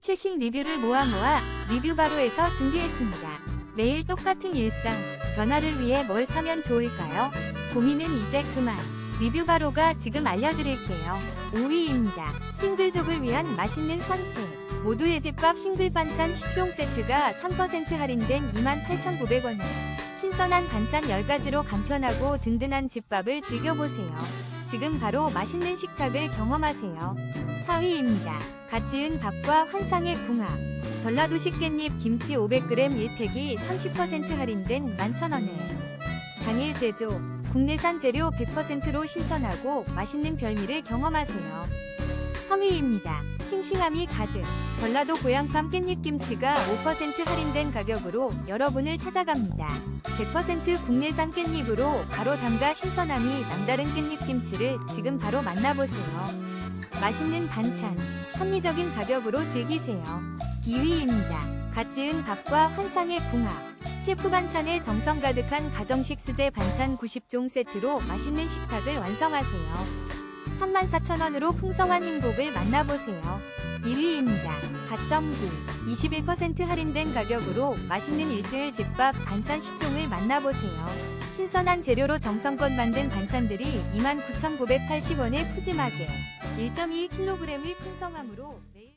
최신 리뷰를 모아 모아 리뷰 바로에서 준비했습니다. 매일 똑같은 일상, 변화를 위해 뭘 사면 좋을까요? 고민은 이제 그만. 리뷰 바로가 지금 알려드릴게요. 5위입니다. 싱글족을 위한 맛있는 선택. 모두의 집밥 싱글 반찬 10종 세트가 3% 할인된 28,900원에 신선한 반찬 10가지로 간편하고 든든한 집밥을 즐겨보세요. 지금 바로 맛있는 식탁을 경험하세요. 4위입니다. 갓 지은 밥과 환상의 궁합. 전라도식 깻잎 김치 500g 1팩이 30% 할인된 11,000원에 당일 제조, 국내산 재료 100%로 신선하고 맛있는 별미를 경험하세요. 3위입니다. 싱싱함이 가득. 전라도 고향팜 깻잎김치가 5% 할인된 가격으로 여러분을 찾아갑니다. 100% 국내산 깻잎으로 바로 담가 신선함이 남다른 깻잎김치를 지금 바로 만나보세요. 맛있는 반찬, 합리적인 가격으로 즐기세요. 2위입니다. 갓 지은 밥과 환상의 궁합. 셰프 반찬에 정성 가득한 가정식 수제 반찬 90종 세트로 맛있는 식탁을 완성하세요. 34,000원으로 풍성한 행복을 만나보세요. 1위입니다. 갓성구 21% 할인된 가격으로 맛있는 일주일 집밥 반찬 10종을 만나보세요. 신선한 재료로 정성껏 만든 반찬들이 29,980원에 푸짐하게 1.2kg의 풍성함으로 매일